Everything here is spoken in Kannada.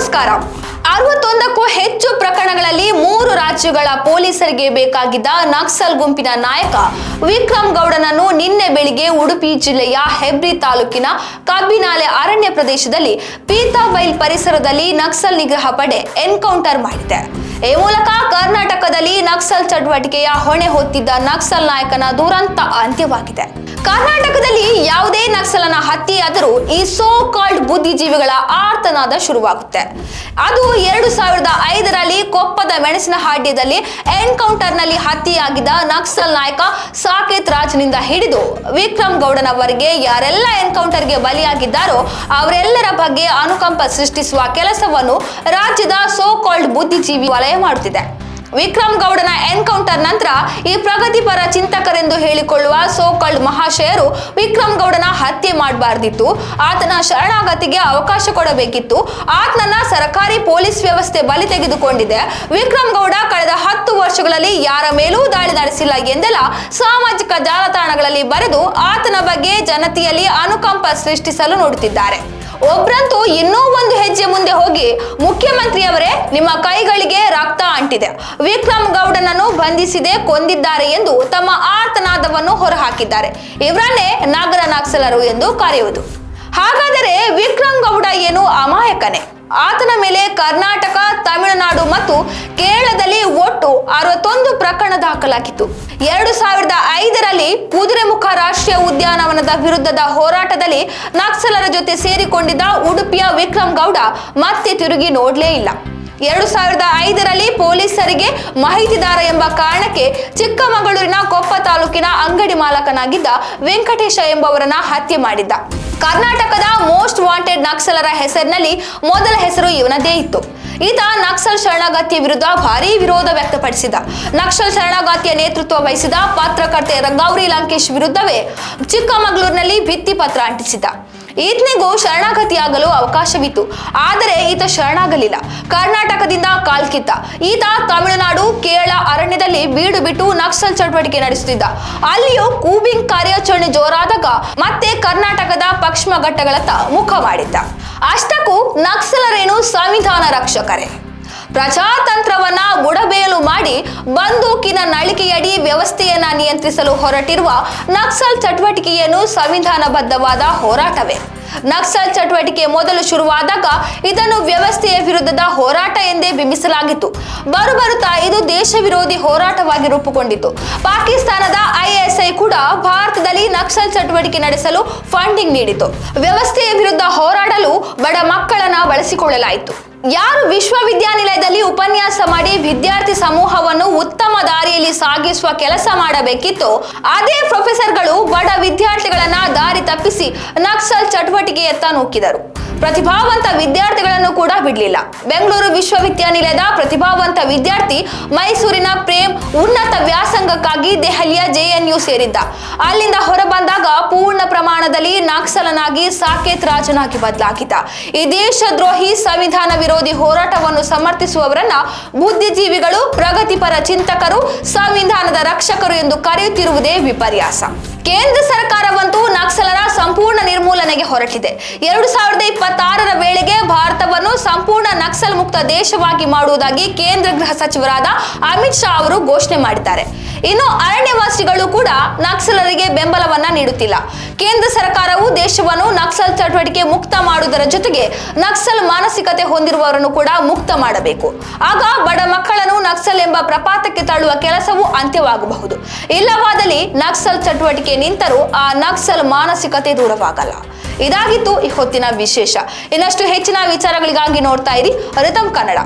ನಮಸ್ಕಾರ. ಅರವತ್ತೊಂದಕ್ಕೂ ಹೆಚ್ಚು ಪ್ರಕರಣಗಳಲ್ಲಿ ಮೂರು ರಾಜ್ಯಗಳ ಪೊಲೀಸರಿಗೆ ಬೇಕಾಗಿದ್ದ ನಕ್ಸಲ್ ಗುಂಪಿನ ನಾಯಕ ವಿಕ್ರಮ್ ಗೌಡನನ್ನು ನಿನ್ನೆ ಬೆಳಿಗ್ಗೆ ಉಡುಪಿ ಜಿಲ್ಲೆಯ ಹೆಬ್ರಿ ತಾಲೂಕಿನ ಕಬ್ಬಿನಾಲೆ ಅರಣ್ಯ ಪ್ರದೇಶದಲ್ಲಿ ಪೀತಾಬೈಲ್ ಪರಿಸರದಲ್ಲಿ ನಕ್ಸಲ್ ನಿಗ್ರಹ ಪಡೆ ಎನ್ಕೌಂಟರ್ ಮಾಡಿದೆ. ಈ ಮೂಲಕ ಕರ್ನಾಟಕದಲ್ಲಿ ನಕ್ಸಲ್ ಚಟುವಟಿಕೆಯ ಹೊಣೆ ಹೊತ್ತಿದ್ದ ನಕ್ಸಲ್ ನಾಯಕನ ದುರಂತ ಅಂತ್ಯವಾಗಿದೆ. ಕರ್ನಾಟಕದಲ್ಲಿ ಯಾವುದೇ ನಕ್ಸಲನ ಹತ್ಯೆಯಾದರೂ ಈ ಸೋ ಕಾಲ್ಡ್ ಬುದ್ಧಿಜೀವಿಗಳ ಆರ್ತನಾದ ಶುರುವಾಗುತ್ತೆ. ಅದು ಎರಡು ಸಾವಿರದ ಐದರಲ್ಲಿ ಕೊಪ್ಪದ ಮೆಣಸಿನ ಹಾಡ್ಯದಲ್ಲಿ ಎನ್ಕೌಂಟರ್ ಎನ್ಕೌಂಟರ್ನಲ್ಲಿ ಹತ್ಯೆಯಾಗಿದ್ದ ನಕ್ಸಲ್ ನಾಯಕ ಸಾಕೇತ್ ರಾಜ್ನಿಂದ ಹಿಡಿದು ವಿಕ್ರಮ್ ಗೌಡನವರಿಗೆ ಯಾರೆಲ್ಲ ಎನ್ಕೌಂಟರ್ಗೆ ಬಲಿಯಾಗಿದ್ದಾರೋ ಅವರೆಲ್ಲರ ಬಗ್ಗೆ ಅನುಕಂಪ ಸೃಷ್ಟಿಸುವ ಕೆಲಸವನ್ನು ರಾಜ್ಯದ ಸೋ ಕಾಲ್ಡ್ ಬುದ್ಧಿಜೀವಿ ವಲಯ ಮಾಡುತ್ತಿದೆ. ವಿಕ್ರಮ್ ಗೌಡನ ಎನ್ಕೌಂಟರ್ ನಂತರ ಈ ಪ್ರಗತಿಪರ ಚಿಂತಕರೆಂದು ಹೇಳಿಕೊಳ್ಳುವ ಸೋಕಲ್ಡ್ ಮಹಾಶಯರು ವಿಕ್ರಮ್ ಗೌಡನ ಹತ್ಯೆ ಮಾಡಬಾರ್ದಿತ್ತು. ಆತನ ಶರಣಾಗತಿಗೆ ಅವಕಾಶ ಕೊಡಬೇಕಿತ್ತು. ಆತನನ್ನ ಸರ್ಕಾರಿ ಪೊಲೀಸ್ ವ್ಯವಸ್ಥೆ ಬಲಿ ತೆಗೆದುಕೊಂಡಿದೆ. ವಿಕ್ರಮ್ ಗೌಡ ಕಳೆದ ಹತ್ತು ವರ್ಷಗಳಲ್ಲಿ ಯಾರ ಮೇಲೂ ದಾಳಿ ನಡೆಸಿಲ್ಲ ಎಂದೆಲ್ಲ ಸಾಮಾಜಿಕ ಜಾಲತಾಣಗಳಲ್ಲಿ ಬರೆದು ಆತನ ಬಗ್ಗೆ ಜನತೆಯಲ್ಲಿ ಅನುಕಂಪ ಸೃಷ್ಟಿಸಲು ನೋಡುತ್ತಿದ್ದಾರೆ. ಒಬ್ರಂತೂ ಇನ್ನೂ ಒಂದು ಹೆಜ್ಜೆ ಮುಂದೆ ಹೋಗಿ ಮುಖ್ಯಮಂತ್ರಿಯವರೇ ನಿಮ್ಮ ಕೈಗಳಿಗೆ ರಕ್ತ ಅಂಟಿದೆ. ವಿಕ್ರಮ್ ಗೌಡನನ್ನು ಬಂಧಿಸಿದೆ, ಕೊಂದಿದ್ದಾರೆ ಎಂದು ತಮ್ಮ ಆರ್ತನಾದವನ್ನು ಹೊರಹಾಕಿದ್ದಾರೆ. ಇವರನ್ನೇ ನಾಗರ ನಕ್ಸಲರು ಎಂದು ಕರೆಯುವುದು. ಹಾಗಾದರೆ ವಿಕ್ರಮ್ ಗೌಡ ಏನು ಅಮಾಯಕನೇ? ಆತನ ಮೇಲೆ ಕರ್ನಾಟಕ, ತಮಿಳುನಾಡು ಮತ್ತು ಕೇರಳದಲ್ಲಿ ಒಟ್ಟು ಅರವತ್ತೊಂದು ಪ್ರಕರಣ ದಾಖಲಾಗಿತ್ತು. ಎರಡು ಸಾವಿರದ ಐದರಲ್ಲಿ ಕುದುರೆಮುಖ ರಾಷ್ಟ್ರೀಯ ವಿರುದ್ಧದ ಹೋರಾಟದಲ್ಲಿ ನಕ್ಸಲರ ಜೊತೆ ಸೇರಿಕೊಂಡಿದ್ದ ಉಡುಪಿಯ ವಿಕ್ರಮ್ ಗೌಡ ಮತ್ತೆ ತಿರುಗಿ ನೋಡ್ಲೇ ಇಲ್ಲ. ಎರಡು ಸಾವಿರದ ಐದರಲ್ಲಿ ಪೊಲೀಸರಿಗೆ ಮಾಹಿತಿದಾರ ಎಂಬ ಕಾರಣಕ್ಕೆ ಚಿಕ್ಕಮಗಳೂರಿನ ಕೊಪ್ಪ ತಾಲೂಕಿನ ಅಂಗಡಿ ಮಾಲಕನಾಗಿದ್ದ ವೆಂಕಟೇಶ ಎಂಬವರನ್ನ ಹತ್ಯೆ ಮಾಡಿದ್ದ. ಕರ್ನಾಟಕದ ಮೋಸ್ಟ್ ವಾಂಟೆಡ್ ನಕ್ಸಲರ ಹೆಸರಿನಲ್ಲಿ ಮೊದಲ ಹೆಸರು ಇವನದೇ ಇತ್ತು. ಈತ ನಕ್ಸಲ್ ಶರಣಾಗತಿಯ ವಿರುದ್ಧ ಭಾರೀ ವಿರೋಧ ವ್ಯಕ್ತಪಡಿಸಿದ. ನಕ್ಸಲ್ ಶರಣಾಗತಿಯ ನೇತೃತ್ವ ವಹಿಸಿದ ಪತ್ರಕರ್ತೆ ರಂಗೌರಿ ಲಂಕೇಶ್ ವಿರುದ್ಧವೇ ಚಿಕ್ಕಮಗಳೂರಿನಲ್ಲಿ ಭಿತ್ತಿ ಪತ್ರ ಅಂಟಿಸಿದ್ದ. ಈತನಿಗೂ ಶರಣಾಗತಿಯಾಗಲು ಅವಕಾಶವಿತ್ತು. ಆದರೆ ಈತ ಶರಣಾಗಲಿಲ್ಲ. ಕರ್ನಾಟಕದಿಂದ ಕಾಲ್ಕಿತ್ತ ಈತ ತಮಿಳುನಾಡು, ಕೇರಳ ಅರಣ್ಯದಲ್ಲಿ ಬೀಡು ಬಿಟ್ಟು ನಕ್ಸಲ್ ಚಟುವಟಿಕೆ ನಡೆಸುತ್ತಿದ್ದ. ಅಲ್ಲಿಯೂ ಕೂಬಿಂಗ್ ಕಾರ್ಯಾಚರಣೆ ಜೋರಾದಾಗ ಮತ್ತೆ ಕರ್ನಾಟಕದ ಪಶ್ಚಿಮ ಘಟ್ಟಗಳತ್ತ ಮುಖ ಮಾಡಿದ್ದ. ಅಷ್ಟಕ್ಕೂ ನಕ್ಸಲರೇನು ಸಂವಿಧಾನ ರಕ್ಷಕರೇ. ಪ್ರಜಾತಂತ್ರವನ್ನ ಬುಡಬೇಲು ಮಾಡಿ ಬಂದೂಕಿನ ನಳಿಕೆಯಡಿ ವ್ಯವಸ್ಥೆಯನ್ನ ನಿಯಂತ್ರಿಸಲು ಹೊರಟಿರುವ ನಕ್ಸಲ್ ಚಟುವಟಿಕೆಯನ್ನು ಸಂವಿಧಾನಬದ್ಧವಾದ ಹೋರಾಟವೇ. ನಕ್ಸಲ್ ಚಟುವಟಿಕೆ ಮೊದಲು ಶುರುವಾದಾಗ ಇದನ್ನು ವ್ಯವಸ್ಥೆಯ ವಿರುದ್ಧದ ಹೋರಾಟ ಎಂದೇ ಬಿಂಬಿಸಲಾಗಿತ್ತು. ಬರುಬರುತ್ತಾ ಇದು ದೇಶ ವಿರೋಧಿ ಹೋರಾಟವಾಗಿ ರೂಪುಗೊಂಡಿತು ಪಾಕಿಸ್ತಾನದ ಐಎಸ್ಐ ಕೂಡ ಭಾರತದಲ್ಲಿ ನಕ್ಸಲ್ ಚಟುವಟಿಕೆ ನಡೆಸಲು ಫಂಡಿಂಗ್ ನೀಡಿತು ವ್ಯವಸ್ಥೆಯ ವಿರುದ್ಧ ಹೋರಾಡಲು ಬಡ ಮಕ್ಕಳನ್ನ ಬಳಸಿಕೊಳ್ಳಲಾಯಿತು. ಯಾರು ವಿಶ್ವವಿದ್ಯಾನಿಲಯದಲ್ಲಿ ಉಪನ್ಯಾಸ ಮಾಡಿ ವಿದ್ಯಾರ್ಥಿ ಸಮೂಹವನ್ನು ಉತ್ತಮ ದಾರಿಯಲ್ಲಿ ಸಾಗಿಸುವ ಕೆಲಸ ಮಾಡಬೇಕಿತ್ತು. ಅದೇ ಪ್ರೊಫೆಸರ್ಗಳು ಬಡ ವಿದ್ಯಾರ್ಥಿಗಳನ್ನ ದಾರಿ ತಪ್ಪಿಸಿ ನಕ್ಸಲ್ ಚಟುವಟಿಕೆಯತ್ತ ನೂಕಿದರು. ಪ್ರತಿಭಾವಂತ ವಿದ್ಯಾರ್ಥಿಗಳನ್ನು ಕೂಡ ಬಿಡಲಿಲ್ಲ. ಬೆಂಗಳೂರು ವಿಶ್ವವಿದ್ಯಾನಿಲಯದ ಪ್ರತಿಭಾವಂತ ವಿದ್ಯಾರ್ಥಿ ಮೈಸೂರಿನ ಪ್ರೇಮ್ ಉನ್ನತ ವ್ಯಾಸಂಗಕ್ಕಾಗಿ ದೆಹಲಿಯ ಜೆಎನ್ಯು ಸೇರಿದ್ದ. ಅಲ್ಲಿಂದ ಹೊರಬಂದಾಗ ಪೂರ್ಣ ಪ್ರಮಾಣದಲ್ಲಿ ನಕ್ಸಲನಾಗಿ ಸಾಕೇತ್ ರಾಜನಾಗಿ ಬದಲಾಗಿದ್ದ. ಈ ದೇಶದ್ರೋಹಿ ಸಂವಿಧಾನ ವಿರೋಧಿ ಹೋರಾಟವನ್ನು ಸಮರ್ಥಿಸುವವರನ್ನ ಬುದ್ಧಿಜೀವಿಗಳು, ಪ್ರಗತಿಪರ ಚಿಂತಕರು, ಸಂವಿಧಾನದ ರಕ್ಷಕರು ಎಂದು ಕರೆಯುತ್ತಿರುವುದೇ ವಿಪರ್ಯಾಸ. ಕೇಂದ್ರ ಸರ್ಕಾರವಂತೂ ನಕ್ಸಲರ ಸಂಪೂರ್ಣ ನಿರ್ಮೂಲನೆಗೆ ಹೊರಟಿದೆ. ಎರಡು ಸಾವಿರದ ಇಪ್ಪತ್ತಾರರ ವೇಳೆಗೆ ಭಾರತವನ್ನು ಸಂಪೂರ್ಣ ನಕ್ಸಲ್ ಮುಕ್ತ ದೇಶವಾಗಿ ಮಾಡುವುದಾಗಿ ಕೇಂದ್ರ ಗೃಹ ಸಚಿವರಾದ ಅಮಿತ್ ಶಾ ಅವರು ಘೋಷಣೆ ಮಾಡಿದ್ದಾರೆ. ಇನ್ನು ಅರಣ್ಯವಾಸಿಗಳು ಕೂಡ ನಕ್ಸಲರಿಗೆ ಬೆಂಬಲವನ್ನ ನೀಡುತ್ತಿಲ್ಲ. ಕೇಂದ್ರ ಸರ್ಕಾರವು ದೇಶವನ್ನು ನಕ್ಸಲ್ ಚಟುವಟಿಕೆ ಮುಕ್ತ ಮಾಡುವುದರ ಜೊತೆಗೆ ನಕ್ಸಲ್ ಮಾನಸಿಕತೆ ಹೊಂದಿರುವವರನ್ನು ಕೂಡ ಮುಕ್ತ ಮಾಡಬೇಕು. ಆಗ ಬಡ ಮಕ್ಕಳನ್ನು ನಕ್ಸಲ್ ಎಂಬ ಪ್ರಪಾತಕ್ಕೆ ತಳ್ಳುವ ಕೆಲಸವು ಅಂತ್ಯವಾಗಬಹುದು. ಇಲ್ಲವಾದಲ್ಲಿ ನಕ್ಸಲ್ ಚಟುವಟಿಕೆ ನಿಂತರೂ ಆ ನಕ್ಸಲ್ ಮಾನಸಿಕತೆ ದೂರವಾಗಲ್ಲ. ಇದಾಗಿತ್ತು ಈ ಹೊತ್ತಿನ ವಿಶೇಷ. ಇನ್ನಷ್ಟು ಹೆಚ್ಚಿನ ವಿಚಾರಗಳಿಗಾಗಿ ನೋಡ್ತಾ ಇರಿ ರಿತಮ್ ಕನ್ನಡ.